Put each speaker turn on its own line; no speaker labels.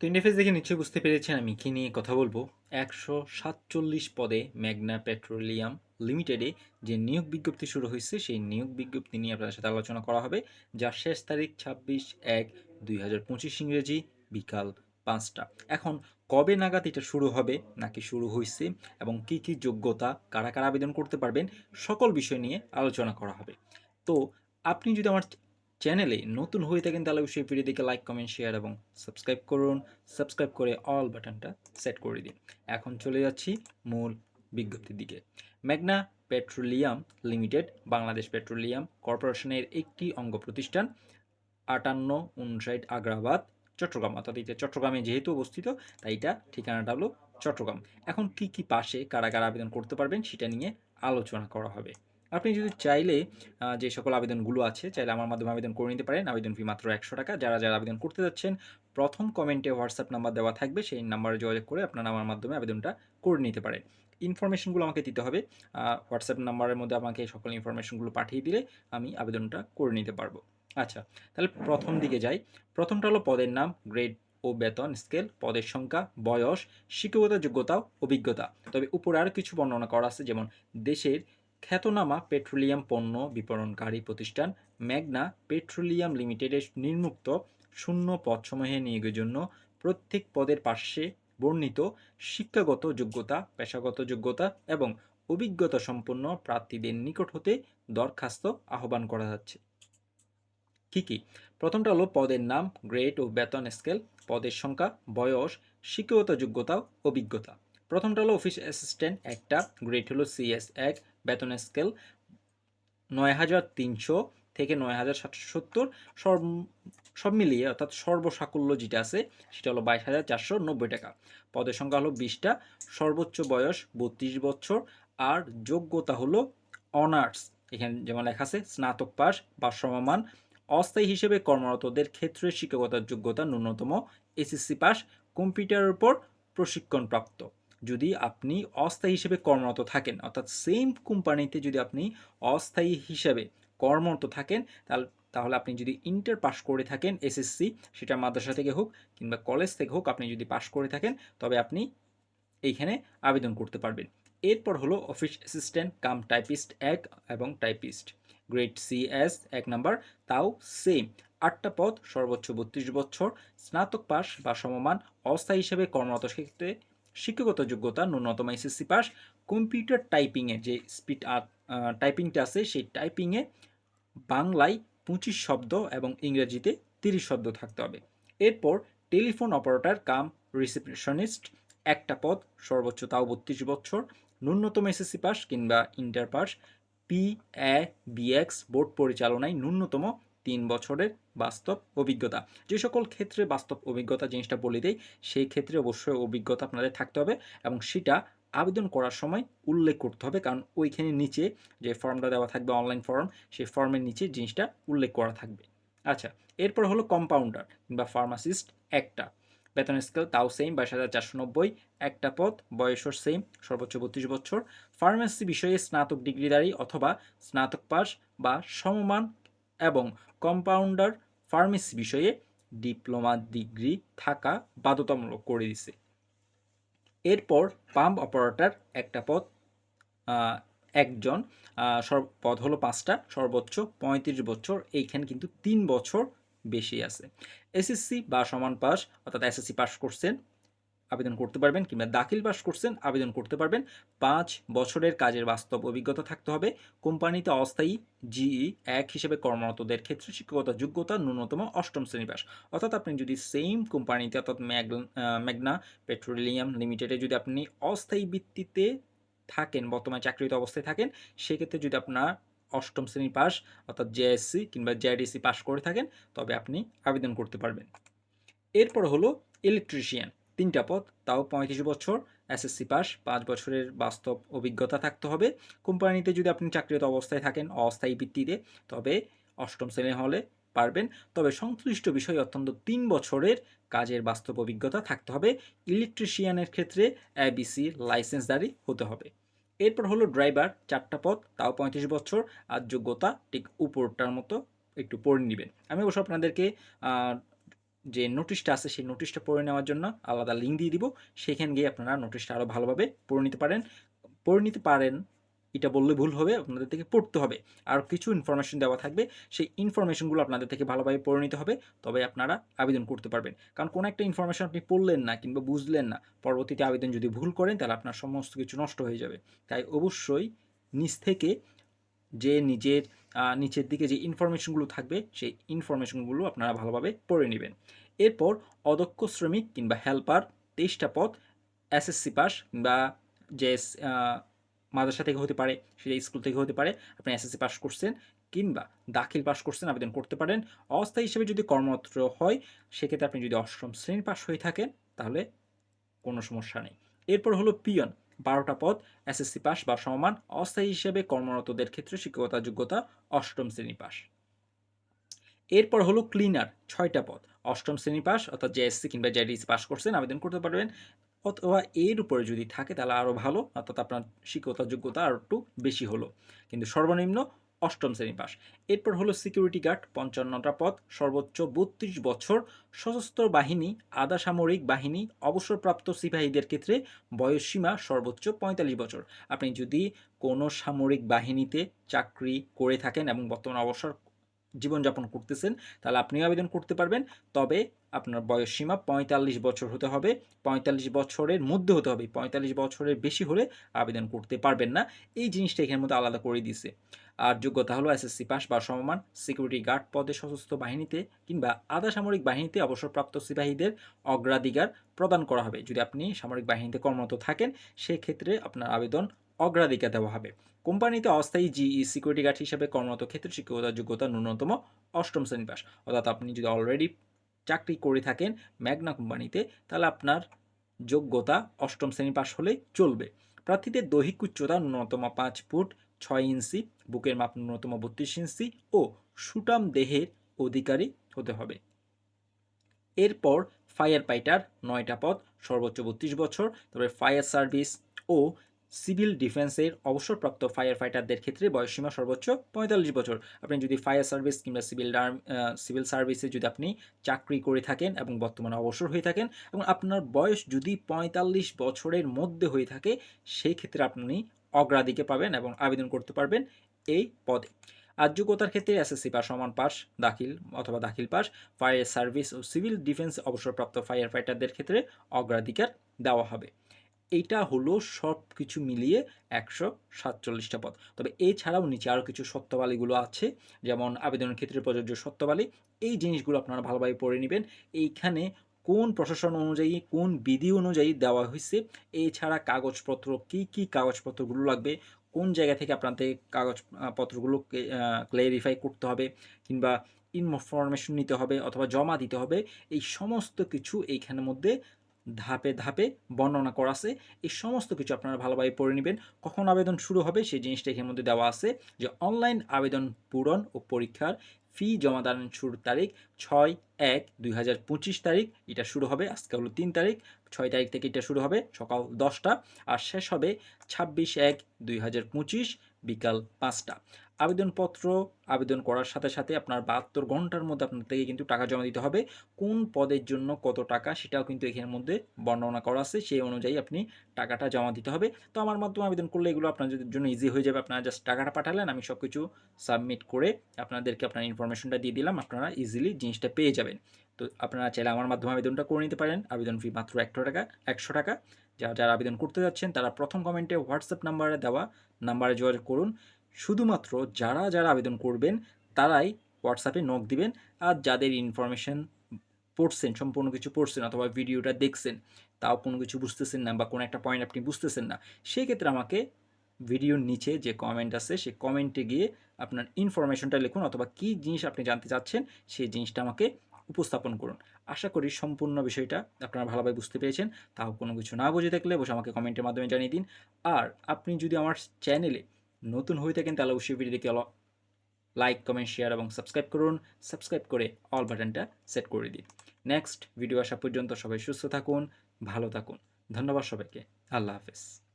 তো ইন্টারফেস দেখে নিশ্চয়ই বুঝতে পেরেছেন আমি কী নিয়ে কথা বলব। একশো সাতচল্লিশ পদে ম্যাগনা পেট্রোলিয়াম লিমিটেডে যে নিয়োগ বিজ্ঞপ্তি শুরু হয়েছে, সেই নিয়োগ বিজ্ঞপ্তি নিয়ে আপনাদের সাথে আলোচনা করা হবে যার শেষ তারিখ ছাব্বিশ এক দুই হাজার পঁচিশ ইংরেজি বিকাল পাঁচটা। এখন কবে নাগাদ এটা শুরু হবে, নাকি শুরু হয়েছে এবং কি কি যোগ্যতা, কারা কারা আবেদন করতে পারবেন, সকল বিষয় নিয়ে আলোচনা করা হবে। তো আপনি যদি আমার চ্যানেলে নতুন হয়ে থাকেন তাহলে অবশ্যই ভিডিওটিকে লাইক কমেন্ট শেয়ার এবং সাবস্ক্রাইব করুন। সাবস্ক্রাইব করে অল বাটনটা সেট করে দিন। এখন চলে যাচ্ছি মূল বিজ্ঞপ্তির দিকে। Magna petroleum limited, Bangladesh petroleum কর্পোরেশনের একটি অঙ্গ প্রতিষ্ঠান, আটান্ন উনষাট আগ্রাবাদ, চট্টগ্রাম। অর্থাৎ এটা চট্টগ্রামে যেহেতু অবস্থিত, তাই এটা ঠিকানাটা হলো চট্টগ্রাম। এখন কি কি পাশে কারা কারা আবেদন করতে পারবেন সেটা নিয়ে আলোচনা করা হবে। আপনি যদি চাইলে যে সকল আবেদনগুলো আছে, চাইলে আমার মাধ্যমে আবেদন করে নিতে পারেন। আবেদন ফি মাত্র একশো টাকা। যারা যারা আবেদন করতে যাচ্ছেন, প্রথম কমেন্টে হোয়াটসঅ্যাপ নাম্বার দেওয়া থাকবে। সেই নাম্বারে যোগাযোগ করে আপনারা আমার মাধ্যমে আবেদনটা করে নিতে পারেন। ইনফরমেশনগুলো আমাকে দিতে হবে। হোয়াটসঅ্যাপ নাম্বারের মধ্যে আমাকে সকল ইনফরমেশনগুলো পাঠিয়ে দিলে আমি আবেদনটা করে নিতে পারব। আচ্ছা তাহলে প্রথম দিকে যাই। প্রথমটা হলো পদের নাম গ্রেড ও বেতন স্কেল পদের সংখ্যা, বয়স, শিক্ষকতা, যোগ্যতা, অভিজ্ঞতা। তবে উপরে আরও কিছু বর্ণনা করা আছে, যেমন দেশের খ্যাতনামা পেট্রোলিয়াম পণ্য বিপণনকারী প্রতিষ্ঠান ম্যাগনা পেট্রোলিয়াম লিমিটেডের নির্মুক্ত শূন্য পদসমূহে নিয়োগের জন্য প্রত্যেক পদের পার্শ্বে বর্ণিত শিক্ষাগত যোগ্যতা, পেশাগত যোগ্যতা এবং অভিজ্ঞতা সম্পন্ন প্রার্থীদের নিকট হতে দরখাস্ত আহ্বান করা যাচ্ছে। কি কি? প্রথমটা হলো পদের নাম, গ্রেড ও বেতন স্কেল, পদের সংখ্যা, বয়স, শিক্ষাগত যোগ্যতা, অভিজ্ঞতা। প্রথমটা হলো অফিস অ্যাসিস্ট্যান্ট একটা গ্রেড হলো সিএস এক, বেতন স্কেল নয় হাজার তিনশো থেকে নয় হাজার সাতশো সত্তর, সর্ব, সব মিলিয়ে অর্থাৎ সর্বসাকুল্য যেটা আছে, সেটা হলো বাইশ হাজার চারশো নব্বই টাকা। পদের সংখ্যা হলো বিশটা, সর্বোচ্চ বয়স বত্রিশ বছর, আর যোগ্যতা হলো অনার্স এখানে যেমন লেখা আছে, স্নাতক পাস বা সমমান অস্থায়ী হিসেবে কর্মরতদের ক্ষেত্রে শিক্ষকতার যোগ্যতা ন্যূনতম এসএসসি পাস, কম্পিউটারের উপর প্রশিক্ষণপ্রাপ্ত। যদি আপনি অস্থায়ী হিসেবে কর্মরত থাকেন, অর্থাৎ সেম কোম্পানিতে যদি আপনি অস্থায়ী হিসেবে কর্মরত থাকেন তাহলে তাহলে আপনি যদি ইন্টার পাস করে থাকেন এসএসসি সেটা মাদ্রাসা থেকে হোক কিংবা কলেজ থেকে হোক আপনি যদি পাস করে থাকেন, তবে আপনি এইখানে আবেদন করতে পারবেন। এরপর হলো অফিস অ্যাসিস্ট্যান্ট কাম টাইপিস্ট এক এবং টাইপিস্ট গ্রেড সিএস এক নাম্বার, তাও সেম আটটা পদ, সর্বোচ্চ বত্রিশ বছর, স্নাতক পাস বা সমমান, অস্থায়ী হিসেবে কর্মরত ক্ষেত্রে শিক্ষাগত যোগ্যতা, ন্যূনতম এসএসসি পাস কম্পিউটার টাইপিংয়ে যে স্পিড টাইপিংটা আছে, সেই টাইপিংয়ে বাংলায় পঁচিশ শব্দ এবং ইংরেজিতে তিরিশ শব্দ থাকতে হবে। এরপর টেলিফোন অপারেটর কাম রিসেপশনিস্ট একটা পদ, সর্বোচ্চ তাও বত্রিশ বছর, ন্যূনতম এসএসসি পাস কিংবা inter pass P A B X board পরিচালনায় ন্যূনতম তিন বছরের বাস্তব অভিজ্ঞতা। যে সকল ক্ষেত্রে বাস্তব অভিজ্ঞতা জিনিসটা বলে দেয় সেই ক্ষেত্রে অবশ্যই অভিজ্ঞতা আপনাদের থাকতে হবে এবং সেটা আবেদন করার সময় উল্লেখ করতে হবে। কারণ ওইখানে নিচে যে ফর্মটা দেওয়া থাকবে, অনলাইন ফর্ম, সেই ফর্মের নিচে জিনিসটা উল্লেখ করা থাকবে। আচ্ছা এরপর হলো কম্পাউন্ডার কিংবা ফার্মাসিস্ট একটা। বেতন স্কেল তাও সেম বাইশ হাজার চারশো নব্বই, একটা পদ, বয়সও সেম সর্বোচ্চ বত্রিশ বছর। ফার্মেসি বিষয়ে স্নাতক ডিগ্রিধারী অথবা স্নাতক পাস বা সমমান এবং কম্পাউন্ডার ফার্মেসি বিষয়ে ডিপ্লোমা ডিগ্রি থাকা বাধ্যতামূলক করে দিছে। এরপর পাম্প অপারেটর একটা পদ একজন পদ হলো পাঁচটা, সর্বোচ্চ পঁয়ত্রিশ বছর, এইখানে কিন্তু তিন বছর বেশি আছে। এসএসসি বা সমান পাস, অর্থাৎ এসএসসি পাস করছেন আবেদন করতে পারবেন কিংবা দাখিল পাস করছেন, আবেদন করতে পারবেন। পাঁচ বছরের কাজের বাস্তব অভিজ্ঞতা থাকতে হবে। কোম্পানিতে অস্থায়ী জিই এক হিসেবে কর্মরতদের ক্ষেত্রে শিক্ষকতা যোগ্যতা ন্যূনতম অষ্টম শ্রেণি পাস। অর্থাৎ আপনি যদি সেম কোম্পানিতে, অর্থাৎ ম্যাগ ম্যাগনা পেট্রোলিয়াম লিমিটেডে যদি আপনি অস্থায়ী ভিত্তিতে থাকেন, বর্তমানে চাকরিত অবস্থায় থাকেন, সেক্ষেত্রে যদি আপনার অষ্টম শ্রেণি পাস, অর্থাৎ জেএসসি কিংবা জেআইডিসি পাস করে থাকেন, তবে আপনি আবেদন করতে পারবেন। এরপর হলো ইলেকট্রিশিয়ান তিনটা পদ তাও পঁয়ত্রিশ বছর, এসএসসি পাস, পাঁচ বছরের বাস্তব অভিজ্ঞতা থাকতে হবে। কোম্পানিতে যদি আপনি চাকরিরত অবস্থায় থাকেন অস্থায়ী ভিত্তিতে, তবে অষ্টম শ্রেণি হলে পারবেন। তবে সংশ্লিষ্ট বিষয়ে অত্যন্ত তিন বছরের কাজের বাস্তব অভিজ্ঞতা থাকতে হবে। ইলেকট্রিশিয়ানের ক্ষেত্রে এবিসি লাইসেন্সদারি হতে হবে। এরপর হলো ড্রাইভার চারটা পথ, তাও পঁয়ত্রিশ বছর, আর যোগ্যতা ঠিক উপরটার মতো একটু পড়ে নেবেন। আমি অবশ্য আপনাদেরকে যে নোটিশটা আছে, সেই নোটিশটা পড়ে নেওয়ার জন্য আলাদা লিঙ্ক দিয়ে দিব। সেখানে গিয়ে আপনারা নোটিশটা আরও ভালোভাবে পড়ে নিতে পারেন। পড়ে নিতে পারেন, এটা বললে ভুল হবে, আপনাদের থেকে পড়তে হবে। আর কিছু ইনফরমেশন দেওয়া থাকবে, সেই ইনফরমেশনগুলো আপনাদের থেকে ভালোভাবে পড়ে নিতে হবে তবে আপনারা আবেদন করতে পারবেন। কারণ কোনো একটা ইনফরমেশন আপনি পড়লেন না কিংবা বুঝলেন না, পরবর্তীতে আবেদন যদি ভুল করেন, তাহলে আপনার সমস্ত কিছু নষ্ট হয়ে যাবে। তাই অবশ্যই নিজ থেকে যে নিজের নিচের দিকে যে ইনফরমেশনগুলো থাকবে, সেই ইনফরমেশনগুলো আপনারা ভালোভাবে পড়ে নেবেন। এরপর অদক্ষ শ্রমিক কিংবা হেল্পার তেইশটা পদ এসএসসি পাস কিংবা যে মাদ্রাসা থেকে হতে পারে সেটা স্কুল থেকে হতে পারে, আপনি এসএসসি পাস করছেন কিংবা দাখিল পাস করছেন, আবেদন করতে পারেন। অস্থায়ী হিসেবে যদি কর্মরত হয়, সেক্ষেত্রে আপনি যদি অষ্টম শ্রেণি পাস হয়ে থাকেন, তাহলে কোনো সমস্যা নেই। এরপর হলো পিয়ন বারোটা পদ এসএসসি পাস বা সমমান অস্থায়ী হিসেবে কর্মরতদের ক্ষেত্রে শিক্ষকতা যোগ্যতা অষ্টম শ্রেণি পাস। এরপর হলো ক্লিনার ছয়টা পদ, অষ্টম শ্রেণি পাস অর্থাৎ জেএসসি কিংবা জেডিএসি পাস করছেন, আবেদন করতে পারবেন। অথবা এর উপরে যদি থাকে তাহলে আরও ভালো, অর্থাৎ আপনার শিক্ষকতা যোগ্যতা আরও একটু বেশি হলো। কিন্তু সর্বনিম্ন অষ্টম শ্রেণি পাস। এরপর হলো সিকিউরিটি গার্ড পঞ্চান্নটা পদ, সর্বোচ্চ বত্রিশ বছর, সশস্ত্র বাহিনী, আধা সামরিক বাহিনী, অবসরপ্রাপ্ত সিপাহীদের ক্ষেত্রে বয়সসীমা সর্বোচ্চ পঁয়তাল্লিশ বছর। আপনি যদি কোনো সামরিক বাহিনীতে চাকরি করে থাকেন এবং বর্তমানে অবসর জীবনযাপন করতেছেন, তাহলে আপনিও আবেদন করতে পারবেন। তবে আপনার বয়স সীমা পঁয়তাল্লিশ বছর হতে হবে। পঁয়তাল্লিশ বছরের মধ্যে হতে হবে। পঁয়তাল্লিশ বছরের বেশি হলে আবেদন করতে পারবেন না। এই জিনিসটা এখানের মধ্যে আলাদা করে দিয়েছে। আর যোগ্যতা হলো এসএসসি পাস বা সমমান সিকিউরিটি গার্ড পদে সশস্ত্র বাহিনীতে কিংবা আধা সামরিক বাহিনীতে অবসরপ্রাপ্ত সিপাহীদের অগ্রাধিকার প্রদান করা হবে। যদি আপনি সামরিক বাহিনীতে কর্মরত থাকেন, সেক্ষেত্রে আপনার আবেদন অগ্রাধিকার দেওয়া হবে। কোম্পানিতে অস্থায়ী জিই সিকিউরিটি গার্ড হিসেবে কর্মরত ক্ষেত্রে শিক্ষকতা যোগ্যতা ন্যূনতম অষ্টম শ্রেণি পাস। অর্থাৎ আপনি যদি অলরেডি চাকরি করে থাকেন ম্যাগনা কোম্পানিতে, তাহলে আপনার যোগ্যতা অষ্টম শ্রেণি পাস হলে চলবে। প্রার্থীদের দৈহিক উচ্চতা ন্যূনতম পাঁচ ফুট ছয় ইঞ্চি, বুকের মাপ ন্যূনতম বত্রিশ ইঞ্চি ও সুটাম দেহের অধিকারী হতে হবে। এরপর ফায়ার ফাইটার নয়টা পদ সর্বোচ্চ বত্রিশ বছর তবে ফায়ার সার্ভিস ও সিভিল ডিফেন্সের অবসরপ্রাপ্ত ফায়ার ফাইটারদের ক্ষেত্রে বয়সসীমা সর্বোচ্চ পঁয়তাল্লিশ বছর। আপনি যদি ফায়ার সার্ভিস কিংবা সিভিল সিভিল সার্ভিসে যদি আপনি চাকরি করে থাকেন এবং বর্তমানে অবসর হয়ে থাকেন এবং আপনার বয়স যদি পঁয়তাল্লিশ বছরের মধ্যে হয়ে থাকে সেই ক্ষেত্রে আপনি অগ্রাধিকে পাবেন এবং আবেদন করতে পারবেন এই পদে। আর যোগ্যতার ক্ষেত্রে এসএসসি পাস, সমান পাস, দাখিল অথবা দাখিল পাস ফায়ার সার্ভিস ও সিভিল ডিফেন্স অবসরপ্রাপ্ত ফায়ার ফাইটারদের ক্ষেত্রে অগ্রাধিকার দেওয়া হবে। এইটা হলো সব কিছু মিলিয়ে একশো সাতচল্লিশটা পদ। তবে এছাড়াও নিচে আরও কিছু সত্যবালিগুলো আছে, যেমন আবেদনের ক্ষেত্রে প্রযোজ্য সত্যবালি। এই জিনিসগুলো আপনারা ভালোভাবে পড়ে নেবেন। এইখানে কোন প্রশাসন অনুযায়ী, কোন বিধি অনুযায়ী দেওয়া হয়েছে এছাড়া কাগজপত্র কি কি কাগজপত্রগুলো লাগবে? কোন জায়গা থেকে আপনাদের কাগজপত্রগুলো ক্লিয়ারিফাই করতে হবে? কিংবা ইনফরমেশন নিতে হবে অথবা জমা দিতে হবে? এই সমস্ত কিছু এইখানের মধ্যে ধাপে ধাপে বর্ণনা করা আছে। এই সমস্ত কিছু আপনারা ভালোভাবে পড়ে নেবেন। কখন আবেদন শুরু হবে সেই জিনিসটা এখানের মধ্যে দেওয়া আছে যে অনলাইন আবেদন পূরণ ও পরীক্ষার ফি জমাদানের শুরুর তারিখ ছয় এক দুই হাজার পঁচিশ তারিখ, এটা শুরু হবে, আজকে হলো তিন তারিখ, ছয় তারিখ থেকে এটা শুরু হবে সকাল দশটা, আর শেষ হবে ছাব্বিশ এক দুই হাজার পঁচিশ বিকাল পাঁচটা। আবেদনপত্র আবেদন করার সাথে সাথে আপনার বাহাত্তর ঘণ্টার মধ্যে আপনার থেকে কিন্তু টাকা জমা দিতে হবে। কোন পদের জন্য কত টাকা সেটাও কিন্তু এখানের মধ্যে বর্ণনা করা আছে। সেই অনুযায়ী আপনি টাকাটা জমা দিতে হবে। তো আমার মাধ্যমে আবেদন করলে এগুলো আপনাদের জন্য ইজি হয়ে যাবে, আপনারা জাস্ট টাকাটা পাঠালেন, আমি সব কিছু সাবমিট করে আপনাদেরকে আপনার ইনফরমেশনটা দিয়ে দিলাম। আপনারা ইজিলি জিনিসটা পেয়ে যাবেন। তো আপনারা চাইলে আমার মাধ্যমে আবেদনটা করে নিতে পারেন। আবেদন ফি মাত্র একশো টাকা একশো টাকা। যারা যারা আবেদন করতে যাচ্ছেন, তারা প্রথম কমেন্টে হোয়াটসঅ্যাপ নাম্বারে দেওয়া নাম্বারে যোগাযোগ করুন। শুধুমাত্র যারা যারা আবেদন করবেন, তারাই হোয়াটসঅ্যাপে নক দিবেন। আর যাদের ইনফরমেশন পড়ছেন, সম্পূর্ণ কিছু পড়ছেন অথবা ভিডিওটা দেখছেন, তাও কোনো কিছু বুঝতেছেন না বা কোনো একটা পয়েন্ট আপনি বুঝতেছেন না, সেই ক্ষেত্রে আমাকে ভিডিওর নিচে যে কমেন্ট আছে সেই কমেন্টে গিয়ে আপনার ইনফরমেশনটা লিখুন অথবা কী জিনিস আপনি জানতে চাচ্ছেন, সেই জিনিসটা আমাকে উপস্থাপন করুন। আশা করি সম্পূর্ণ বিষয়টা আপনারা ভালোভাবে বুঝতে পেরেছেন। তাও কোনো কিছু না বুঝে থাকলে বসে আমাকে কমেন্টের মাধ্যমে জানিয়ে দিন। আর আপনি যদি আমার চ্যানেলে নতুন হয়ে থাকেন, তাহলে অবশ্যই ভিডিওটিকে লাইক, কমেন্ট, শেয়ার এবং সাবস্ক্রাইব করুন। সাবস্ক্রাইব করে অল বাটনটা সেট করে দিন। নেক্সট ভিডিও আসা পর্যন্ত সবাই সুস্থ থাকুন, ভালো থাকুন। ধন্যবাদ সবাইকে। আল্লাহ হাফেজ।